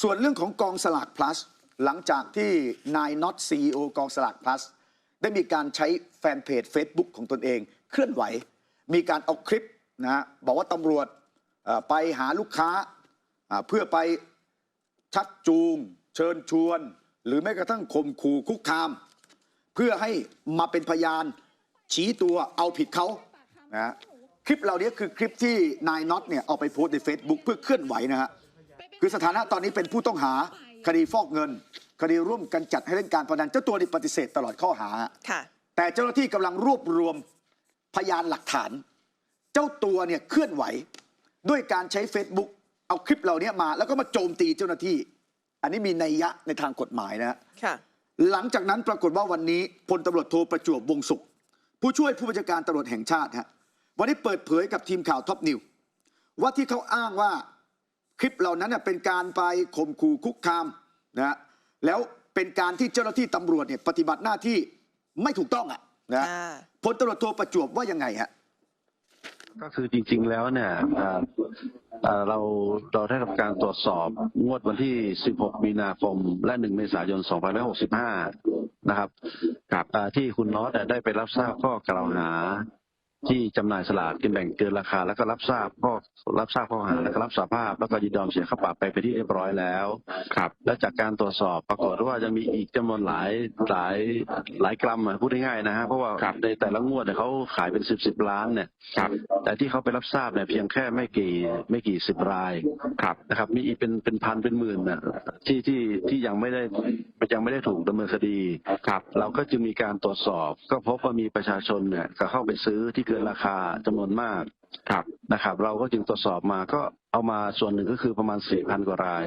ส่วนเรื่องของกองสลาก plus หลังจากที่นายน็อตซีอกองสลาก plus ได้มีการใช้แฟนเพจ Facebook ของตนเอง เคลื่อนไหว มีการเอาคลิปนะฮะบอกว่าตำรวจไปหาลูกค้าเพื่อไปชักจูง เชิญชวน หรือแม้กระทั่งข่มขู่คุกคาม เพื่อให้มาเป็นพยานชี้ตัวเอาผิดเขานะคลิปเหล่านี้คือคลิปที่นายน็อตเนี่ยเอาไปโพสต์ใน Facebook เพื่อเคลื่อนไหวนะฮะ คือสถานะตอนนี้เป็นผู้ต้องหาคดีฟอกเงิน คดีร่วมกันจัดให้เล่นการพนันเจ้าตัวนี่ปฏิเสธตลอดข้อหา ค่ะ แต่เจ้าหน้าที่กำลังรวบรวมพยานหลักฐาน เจ้าตัวเนี่ยเคลื่อนไหว ด้วยการใช้ Facebook เอาคลิปเหล่านี้มา แล้วก็มาโจมตีเจ้าหน้าที่ อันนี้มีนัยยะในทางกฎหมายนะฮะค่ะ หลังจากนั้นปรากฏว่าวันนี้พลตำรวจโทประจวบวงศุข ผู้ช่วยผู้บัญชาการตำรวจแห่งชาติฮะวันนี้เปิดเผยกับทีมข่าวท็อปนิวว่าที่เขาอ้างว่าค ลิปเหล่านั้นเน่ยเป็นการไปข่มขู่คุกคามนะฮะแล้วเป็นการที่เจ้าหน้าที่ตำรวจเนี่ยปฏิบัติหน้าที่ไม่ถูกต้องอะนะฮะค่ะพลตำรวจโทประจวบว่ายังไงฮะก็คือจริง ๆ แล้วเนี่ยเอ่อเอ่อเราเราได้ทำการตรวจสอบงวดวันที่ 16 มีนาคม และ 1 เมษายน 2565 นะครับกับเอ่อที่คุณน็อตเนี่ยได้ไปรับทราบข้อกล่าวหา ที่จำหน่ายสลากกินแบ่งเกินราคา แล้วก็รับทราบข้อรับทราบข้อหาแล้วก็รับสาภาพ แล้วก็ยินยอมเสียค่าปรับไปไปนที่เรียบร้อยแล้วครับ และจากการตรวจสอบปรากฏว่ายังมีอีกจำนวนหลายหลายหลายกรัมอะพูดง่ายๆนะฮะเพราะว่าในแต่ละงวดเนี่ยเขาขายเป็นสิบสิบล้านเนี่ยครับแต่ที่เขาไปรับทราบเนี่ยเพียงแค่ไม่กี่ไม่กี่สิบรายครับนะครับ มีอีกเป็นเป็นพันเป็นหมื่นน่ะที่ที่ที่ยังไม่ได้ยังไม่ได้ถูกดำเนินคดีครับ เราก็จึงมีการตรวจสอบ ก็พบว่ามีประชาชนเนี่ยก็เข้าไปซื้อที่เกินราคาจำนวนมากครับนะครับ เราก็จึงตรวจสอบมาก็เอามาส่วนหนึ่งก็คือประมาณสี่พันกว่าราย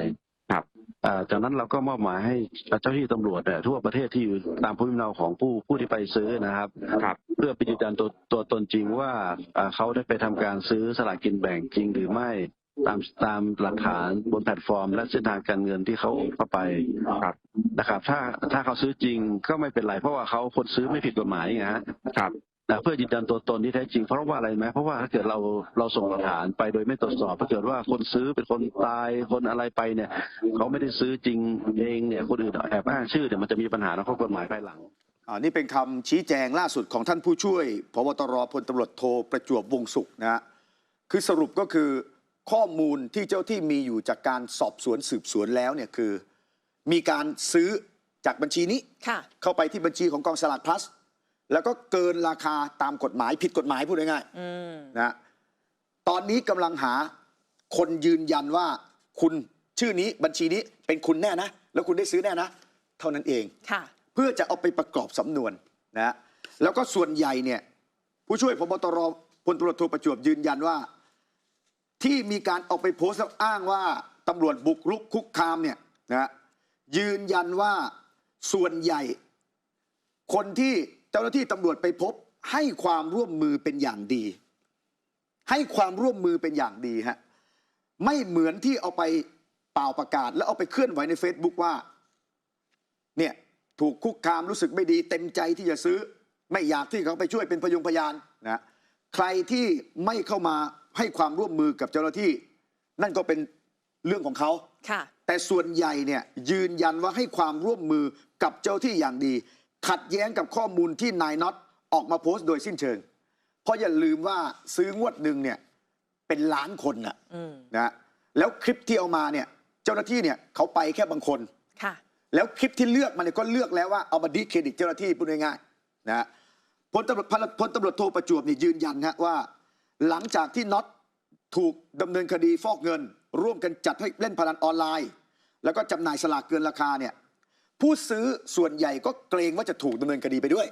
ครับอ่าจากนั้นเราก็มอบหมายให้เจ้าหน้าที่ตำรวจเนี่ยทั่วประเทศที่อยู่ตามภูมิลำเนาของผู้ผู้ที่ไปซื้อนะครับครับเพื่อไปยืนยันตัวตัวตนจริงว่าอ่าเขาได้ไปทำการซื้อสลากกินแบ่งจริงหรือไม่ตามตามหลักฐานบนแพลตฟอร์ม และเส้นทางการเงินที่เขาโอนเข้าไปครับนะครับ ถ้าถ้าเขาซื้อจริงก็ไม่เป็นไรเพราะว่าเขาคนซื้อไม่ผิดกฎหมายไงฮะครับ นะเพื่อยืนยันตัวตนที่แท้จริงเพราะว่าอะไรไหมเพราะว่าถ้าเกิดเราเราส่งหลักฐานไปโดยไม่ตรวจสอบถ้าเกิดว่าคนซื้อเป็นคนตายคนอะไรไปเนี่ยเขาไม่ได้ซื้อจริงเองเนี่ยคนอื่นแอบอ้างชื่อเนี่ยมันจะมีปัญหาในข้อกฎหมายภายหลังอ่านี่เป็นคำชี้แจงล่าสุดของท่านผู้ช่วยพบตรพลตำรวจโทประจวบวงศุขนะฮะคือสรุปก็คือข้อมูลที่เจ้าที่มีอยู่จากการสอบสวนสืบสวนแล้วเนี่ยคือ มีการซื้อจากบัญชีนี้ค่ะเข้าไปที่บัญชีของกองสลากพลัส แล้วก็เกินราคาตามกฎหมายผิดกฎหมายพูดง่ายอืมๆนะฮะตอนนี้กำลังหาคนยืนยันว่าคุณชื่อนี้บัญชีนี้เป็นคุณแน่นะ แล้วคุณได้ซื้อแน่นะ เท่านั้นเองค่ะเพื่อจะเอาไปประกอบสำนวนนะฮะแล้วก็ส่วนใหญ่เนี่ย ผู้ช่วยพบตรพลตำรวจโทประจวบยืนยันว่า ที่มีการเอาไปโพสต์แล้วอ้างว่าตำรวจบุกรุกคุกคามเนี่ยนะฮะยืนยันว่าส่วนใหญ่ คนที่เจ้าหน้าที่ตำรวจไปพบให้ความร่วมมือเป็นอย่างดี ให้ความร่วมมือเป็นอย่างดีฮะไม่เหมือนที่เอาไปเป่าประกาศ แล้วเอาไปเคลื่อนไหวใน Facebook ว่าเนี่ยถูกคุกคามรู้สึกไม่ดี เต็มใจที่จะซื้อ ไม่อยากที่เขาไปช่วยเป็นพยุงพยานนะใครที่ไม่เข้ามาให้ความร่วมมือกับเจ้าหน้าที่ นั่นก็เป็นเรื่องของเขาค่ะแต่ส่วนใหญ่เนี่ยยืนยันว่าให้ความร่วมมือกับเจ้าที่อย่างดี ขัดแย้งกับข้อมูลที่นายน็อตออกมาโพสต์โดยสิ้นเชิง เพราะอย่าลืมว่าซื้องวดหนึ่งเนี่ยเป็นล้านคนนะอืมนะแล้วคลิปที่เอามาเนี่ยเจ้าหน้าที่เนี่ยเขาไปแค่บางคนค่ะ แล้วคลิปที่เลือกมาเนี่ยก็เลือกแล้วว่าเอามาดิสเครดิตเจ้าหน้าที่พูดง่ายๆนะฮะพลตำรวจพลตำรวจโทประจวบนี่ยืนยันฮะว่า หลังจากที่น็อตถูกดำเนินคดีฟอกเงิน ร่วมกันจัดให้เล่นพนันออนไลน์ แล้วก็จำหน่ายสลากเกินราคาเนี่ย ผู้ซื้อส่วนใหญ่ก็เกรงว่าจะถูกดำเนินคดีไปด้วย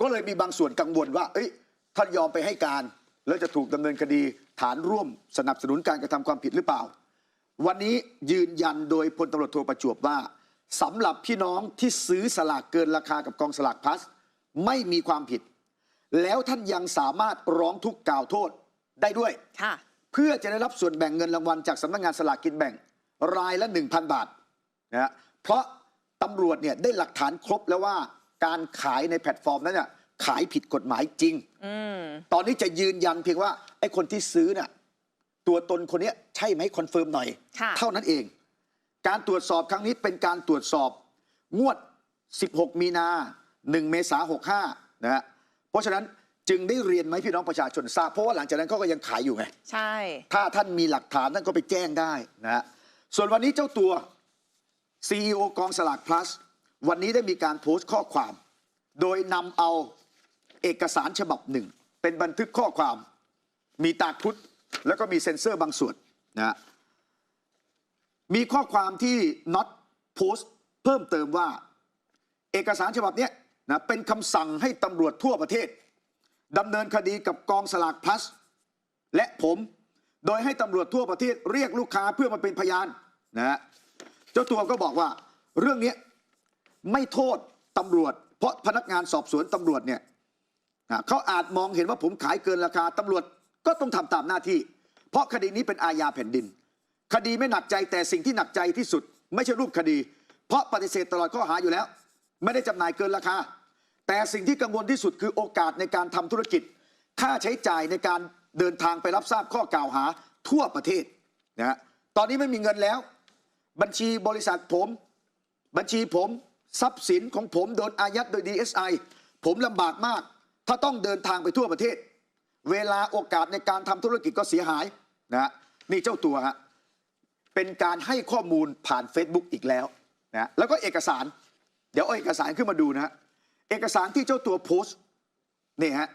ก็เลยมีบางส่วนกังวลว่า เอ้ยถ้ายอมไปให้การ แล้วจะถูกดำเนินคดีฐานร่วมสนับสนุนการกระทำความผิดหรือเปล่า วันนี้ยืนยันโดยพลตำรวจโทประจวบว่าสำหรับพี่น้องที่ซื้อสลากเกินราคากับกองสลากพลัส ไม่มีความผิด แล้วท่านยังสามารถร้องทุกข์กล่าวโทษได้ด้วยค่ะเพื่อจะได้รับส่วนแบ่งเงินรางวัลจากสำนักงานสลากกินแบ่ง รายละ 1,000 บาทนะฮะเพราะ ตำรวจเนี่ยได้หลักฐานครบแล้วว่าการขายในแพลตฟอร์มนั้นเนี่ยขายผิดกฎหมายจริงอืมตอนนี้จะยืนยันเพียงว่าไอ้คนที่ซื้อน่ะตัวตนคนเนี้ยใช่ไหมคอนเฟิร์มหน่อยค่ะเท่านั้นเอง การตรวจสอบครั้งนี้เป็นการตรวจสอบงวด 16 มีนา 1 เมษา65 นะฮะ เพราะฉะนั้นจึงได้เรียนไหมาให้พี่น้องประชาชนทราบ เพราะว่าหลังจากนั้นเขาก็ยังขายอยู่ไง ใช่ ถ้าท่านมีหลักฐานท่านก็ไปแจ้งได้นะฮะ ส่วนวันนี้เจ้าตัว CEO กองสลาก plus วันนี้ได้มีการโพสต์ข้อความ โดยนำเอาเอกสารฉบับหนึ่ง เป็นบันทึกข้อความ มีตาครุฑแล้วก็มีเซ็นเซอร์บางส่วนนะมีข้อความที่น็อตโพสต์เพิ่มเติมว่า เอกสารฉบับนี้นะเป็นคำสั่งให้ตำรวจทั่วประเทศดำเนินคดีกับกองสลาก plus และผม โดยให้ตำรวจทั่วประเทศเรียกลูกค้าเพื่อมาเป็นพยานนะฮะ เจ้าตัวก็บอกว่าเรื่องนี้ไม่โทษตำรวจ เพราะพนักงานสอบสวนตำรวจเนี่ยเขาอาจมองเห็นว่าผมขายเกินราคาตำรวจก็ต้องทำตามหน้าที่ เพราะคดีนี้เป็นอาญาแผ่นดิน คดีไม่หนักใจแต่สิ่งที่หนักใจที่สุด ไม่ใช่รูปคดี เพราะปฏิเสธตลอดข้อหาอยู่แล้ว ไม่ได้จำหน่ายเกินราคา แต่สิ่งที่กังวลที่สุดคือโอกาสในการทำธุรกิจ ค่าใช้จ่ายในการเดินทางไปรับทราบข้อกล่าวหาทั่วประเทศนะฮะตอนนี้ไม่มีเงินแล้ว บัญชีบริษัทผม บัญชีผมทรัพย์สินของผมโดนอายัดโดย DSI ผมลำบากมาก ถ้าต้องเดินทางไปทั่วประเทศ เวลาโอกาสในการทำธุรกิจก็เสียหายนะฮะนี่เจ้าตัวฮะเป็นการให้ข้อมูลผ่าน Facebook อีกแล้วนะแล้วก็เอกสาร เดี๋ยวเอาเอกสารขึ้นมาดูนะฮะเอกสารที่เจ้าตัวโพสต์นี่ฮะ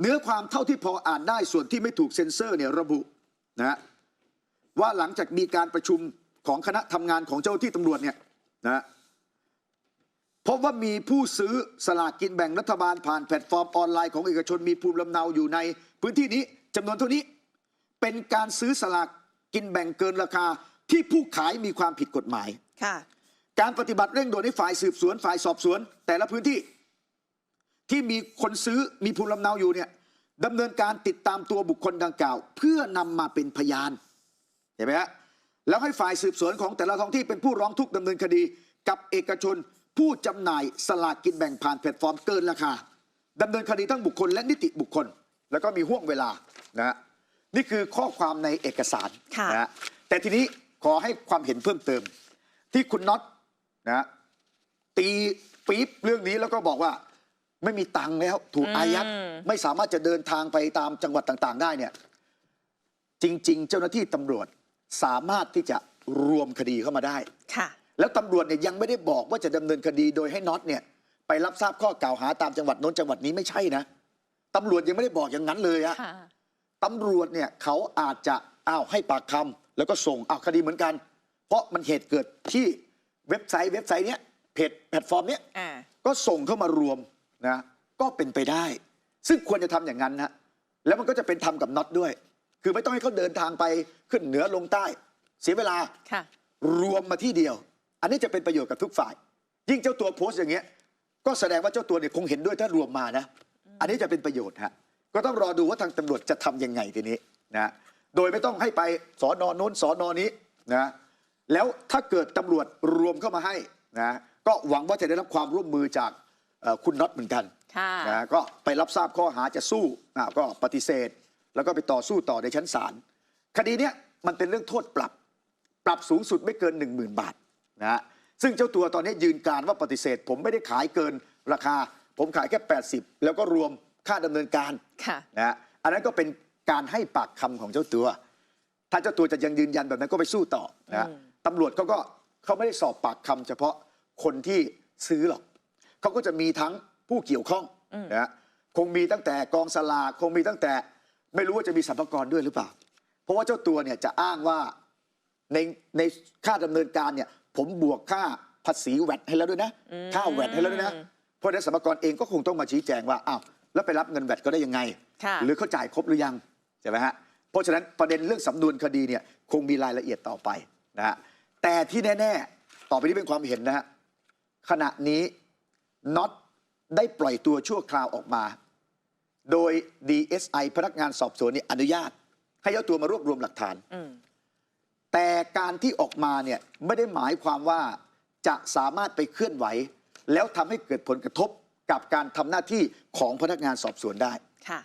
เนื้อความเท่าที่พออ่านได้ส่วนที่ไม่ถูกเซ็นเซอร์เนี่ยระบุนะฮะว่าหลังจากมีการประชุม ของคณะทำงานของเจ้าหน้าที่ตำรวจเนี่ยนะฮะพบว่ามีผู้ซื้อสลากกินแบ่งรัฐบาลผ่านแพลตฟอร์มออนไลน์ของเอกชนมีภูมิลำเนาอยู่ในพื้นที่นี้จำนวนเท่านี้ เป็นการซื้อสลากกินแบ่งเกินราคาที่ผู้ขายมีความผิดกฎหมาย ค่ะ การปฏิบัติเร่งด่วนให้ฝ่ายสืบสวนฝ่ายสอบสวน แต่ละพื้นที่ ที่มีคนซื้อมีภูมิลำเนาอยู่เนี่ยดำเนินการติดตามตัวบุคคลดังกล่าว เพื่อนำมาเป็นพยานเห็นไหมฮะ แล้วให้ฝ่ายสืบสวนของแต่ละท้องที่เป็นผู้ร้องทุกข์ดำเนินคดี กับเอกชน ผู้จำหน่ายสลากกินแบ่งผ่านแพลตฟอร์มเกินราคาดำเนินคดีทั้งบุคคลและนิติบุคคล แล้วก็มีห่วงเวลานะฮะนี่คือข้อความในเอกสารค่ะนะฮะแต่ทีนี้ขอให้ความเห็นเพิ่มเติม ที่คุณน็อตนะฮะตีปี๊บเรื่องนี้แล้วก็บอกว่าไม่มีตังค์แล้วถูกอายัดอืมไม่สามารถจะเดินทางไปตามจังหวัดต่าง ๆ ได้เนี่ยจริง ๆ เจ้าหน้าที่ตำรวจ สามารถที่จะรวมคดีเข้ามาได้ ค่ะ แล้วตำรวจเนี่ยยังไม่ได้บอกว่าจะดำเนินคดีโดยให้น็อตเนี่ยไปรับทราบข้อกล่าวหาตามจังหวัดโน้นจังหวัดนี้ไม่ใช่นะตำรวจยังไม่ได้บอกอย่างนั้นเลยอะค่ะ ตำรวจเนี่ยเขาอาจจะอ้าวให้ปากคำแล้วก็ส่งอ้าวคดีเหมือนกัน เพราะมันเหตุเกิดที่เว็บไซต์เว็บไซต์เนี้ยเพจแพลตฟอร์มเนี้ย อ่า ก็ส่งเข้ามารวมนะก็เป็นไปได้ ซึ่งควรจะทำอย่างนั้นนะแล้วมันก็จะเป็นธรรมกับน็อตด้วย คือไม่ต้องให้เขาเดินทางไปขึ้นเหนือลงใต้ เสียเวลาค่ะรวมมาที่เดียว อันนี้จะเป็นประโยชน์กับทุกฝ่าย ยิ่งเจ้าตัวโพสต์อย่างเงี้ย ก็แสดงว่าเจ้าตัวเนี่ยคงเห็นด้วยถ้ารวมมานะ อันนี้จะเป็นประโยชน์ฮะก็ต้องรอดูว่าทางตำรวจจะทำยังไงทีนี้นะโดยไม่ต้องให้ไปสอนอโน้นสอนอนี้นะแล้วถ้าเกิดตำรวจรวมเข้ามาให้นะก็หวังว่าจะได้รับความร่วมมือจากเอ่อคุณน็อตเหมือนกันค่ะ นะก็ไปรับทราบข้อหาจะสู้อะก็ปฏิเสธ แล้วก็ไปต่อสู้ต่อในชั้นศาลคดีเนี้ยมันเป็นเรื่องโทษปรับ ปรับสูงสุดไม่เกิน 1 0,000 บาทนะฮะซึ่งเจ้าตัวตอนนี้ยืนการว่าปฏิเสธ ผมไม่ได้ขายเกินราคา ผมขายแค่ 80 แล้วก็รวมค่าดำเนินการค่ะนะฮะอันนั้นก็เป็นการให้ปากคำของเจ้าตัว ถ้าเจ้าตัวจะยังยืนยันแบบนั้นก็ไปสู้ต่อนะฮะอืมตำรวจเขาก็เขาไม่ได้สอบปากคำเฉพาะคนที่ซื้อหรอกเขาก็จะมีทั้งผู้เกี่ยวข้องนะฮะคงมีตั้งแต่กองสลากคงมีตั้งแต่ ไม่รู้ว่าจะมีสัมภากระด้วยหรือเปล่า เพราะว่าเจ้าตัวเนี่ยจะอ้างว่าในในค่าดำเนินการเนี่ย ผมบวกค่าภาษีแวดให้แล้วด้วยนะ ค่าแวดให้แล้วด้วยนะ เพราะฉะนั้นสมภากรเองก็คงต้องมาชี้แจงว่าอ้าวแล้วไปรับเงินแวดก็ได้ยังไงค่ะหรือเขาจ่ายครบหรือยังใช่ไหมฮะเพราะฉะนั้นประเด็นเรื่องสำนวนคดีเนี่ยคงมีรายละเอียดต่อไปนะฮะแต่ที่แน่ ๆ ต่อไปนี้เป็นความเห็นนะฮะขณะนี้น็อตได้ปล่อยตัวชั่วคราวออกมา โดย DSI พนักงานสอบสวนเนี่ยอนุญาต ให้เอาตัวมารวบรวมหลักฐาน อืมแต่การที่ออกมาเนี่ยไม่ได้หมายความว่าจะสามารถไปเคลื่อนไหว แล้วทำให้เกิดผลกระทบกับการทำหน้าที่ของพนักงานสอบสวนได้ ค่ะ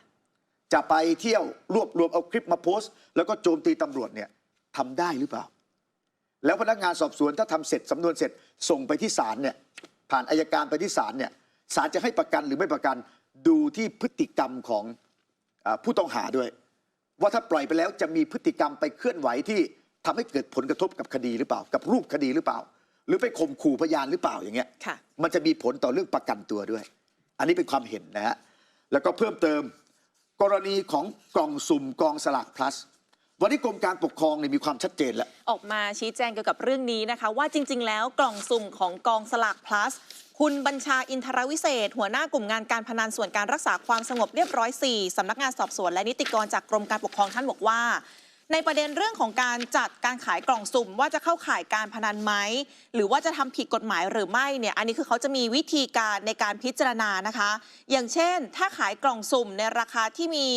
จะไปเที่ยวรวบรวมเอาคลิปมาโพสต์ แล้วก็โจมตีตำรวจเนี่ยทำได้หรือเปล่า แล้วพนักงานสอบสวนถ้าทำเสร็จสำนวนเสร็จส่งไปที่ศาลเนี่ยผ่านอายการไปที่ศาลเนี่ยศาลจะให้ประกันหรือไม่ประกัน ดูที่พฤติกรรมของอาผู้ต้องหาด้วย ว่าถ้าปล่อยไปแล้วจะมีพฤติกรรมไปเคลื่อนไหวที่ทำให้เกิดผลกระทบกับคดีหรือเปล่า กับรูปคดีหรือเปล่า หรือไปข่มขู่พยานหรือเปล่าอย่างเงี้ยค่ะมันจะมีผลต่อเรื่องประกันตัวด้วย อันนี้เป็นความเห็นนะฮะแล้วก็เพิ่มเติม กรณีของกล่องสุ่มกองสลาก plus วันนี้กรมการปกครองเนี่ยมีความชัดเจนแล้ว ออกมาชี้แจงเกี่ยวกับเรื่องนี้นะคะ ว่าจริง ๆ แล้วกล่องสุ่มของกองสลาก plus คุณบัญชาอินทรวิเศษ หัวหน้ากลุ่มงานการพนันส่วนการรักษาความสงบเรียบร้อย 4 สำนักงานสอบสวนและนิติกรจากกรมการปกครองท่านบอกว่า ในประเด็นเรื่องของการจัดการขายกล่องสุ่ม ว่าจะเข้าข่ายการพนันไหมหรือว่าจะทำผิดกฎหมายหรือไม่เนี่ยอันนี้คือเขาจะมีวิธีการในการพิจารณานะคะ อย่างเช่น ถ้าขายกล่องสุ่มในราคาที่มี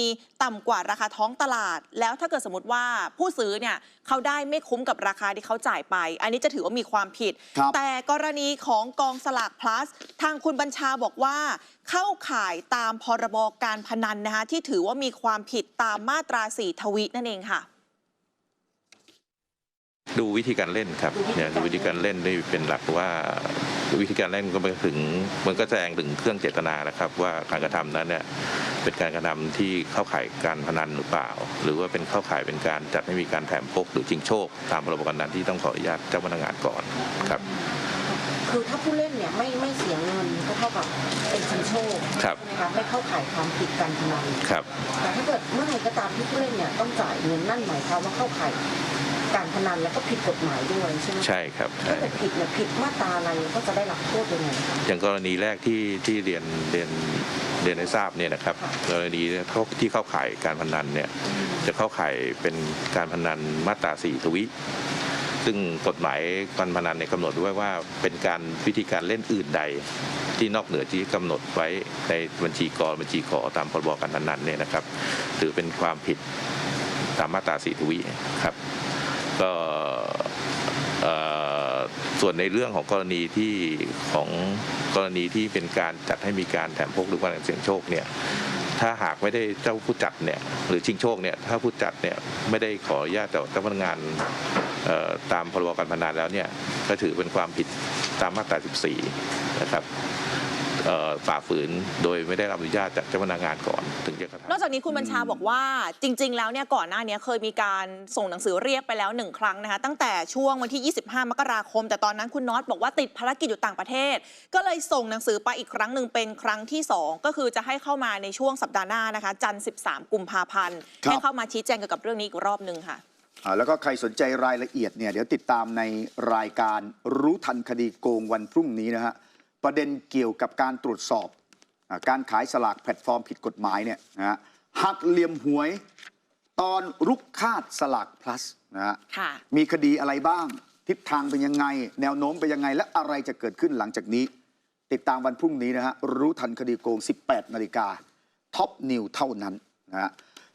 ต่ำกว่าราคาท้องตลาด แล้วถ้าเกิดสมมติว่าผู้ซื้อเนี่ยเขาได้ไม่คุ้มกับราคาที่เขาจ่ายไป อันนี้จะถือว่ามีความผิดครับแต่กรณีของกองสลาก plus ทางคุณบัญชาบอกว่าเข้าข่ายตามพรบการพนันนะคะที่ถือว่ามีความผิดตามมาตราสี่ทวินั่นเองค่ะ ดูวิธีการเล่นครับเนี่ยดูวิธีการเล่นนี่เป็นหลักว่าวิธีการเล่นก็ไปถึงมันก็แสดงถึงเครื่องเจตนานะครับ ว่าการกระทำนั้นเนี่ยเป็นการกระทำที่เข้าข่ายการพนันหรือเปล่า หรือว่าเป็นเข้าข่ายเป็นการจัดให้มีการแถมพกหรือชิงโชค ตามพรบการพนันที่ต้องขออนุญาตเจ้าพนักงานก่อนครับคือถ้าผู้เล่นเนี่ยไม่ไม่เสียเงินก็เท่ากับเป็นชิงโชคครับใช่ไหมคะไม่เข้าข่ายความผิดการพนันครับแต่ถ้าเกิดเมื่อไหร่ก็ตามที่ผู้เล่นเนี่ยต้องจ่ายเงินนั่นหมายความว่าเข้าข่าย การพนันแล้วก็ผิดกฎหมายด้วยใช่ไหมคะใช่ครับถ้าใช่เกิดผิดเนี่ยผิดมาตราอะไรก็จะได้รับโทษยังไงคะ อย่างกรณีแรกที่ที่เรียนเรียนเรียนให้ทราบเนี่ยนะครับ กรณีที่เข้าข่ายการพนันเนี่ย จะเข้าข่ายเป็นการพนันมาตราสี่ทวิ ซึ่งกฎหมายการพนันเนี่ยกำหนดไว้ว่าเป็นการวิธีการเล่นอื่นใด ที่นอกเหนือที่กำหนดไว้ในบัญชีกรบัญชีขอตามพรบการพนันเนี่ยนะครับถือเป็นความผิดตามมาตราสี่ทวิครับ ก็ส่วนในเรื่องของกรณีที่ของกรณีที่เป็นการจัดให้มีการแถมพกหรือการเสี่ยงโชคเนี่ยถ้าหากไม่ได้เจ้าผู้จัดเนี่ยหรือชิงโชคเนี่ยถ้าผู้จัดเนี่ยไม่ได้ขออนุญาตจากเจ้าพนักงานตามพรบการพนันแล้วเนี่ยก็ถือเป็นความผิดตามมาตรา 14 นะครับ ฝ่าฝืนโดยไม่ได้รับอนุญาตจากเจ้าพนักงานก่อนถึงจะกระทำนอกจากนี้คุณบัญชาบอกว่าจริง ๆ แล้วเนี่ยก่อนหน้านี้เคยมีการส่งหนังสือเรียกไปแล้วหนึ่งครั้งนะคะตั้งแต่ช่วงวันที่ 25 มกราคม แต่ตอนนั้นคุณน็อตบอกว่าติดภารกิจอยู่ต่างประเทศ ก็เลยส่งหนังสือไปอีกครั้งหนึ่งเป็นครั้งที่ 2 ก็คือจะให้เข้ามาในช่วงสัปดาห์หน้านะคะจันทร์13 กุมภาพันธ์ครับให้เข้ามาชี้แจงเกี่ยวกับเรื่องนี้อีกรอบหนึ่งค่ะอ่าแล้วก็ใครสนใจรายละเอียดเนี่ยเดี๋ยวติดตามในรายการรู้ทันคดีโกงวันพรุ่งนี้นะฮะ ประเด็นเกี่ยวกับการตรวจสอบอาการขายสลากแพลตฟอร์มผิดกฎหมายเนี่ยนะฮะหักเหลี่ยมหวย ตอนรุกคาดสลาก plus นะฮะค่ะมีคดีอะไรบ้าง ทิศทางเป็นยังไง แนวโน้มเป็นยังไง และอะไรจะเกิดขึ้นหลังจากนี้ ติดตามวันพรุ่งนี้นะฮะรู้ทันคดีโกง 18 นาฬิกาท็อปนิวเท่านั้นนะฮะ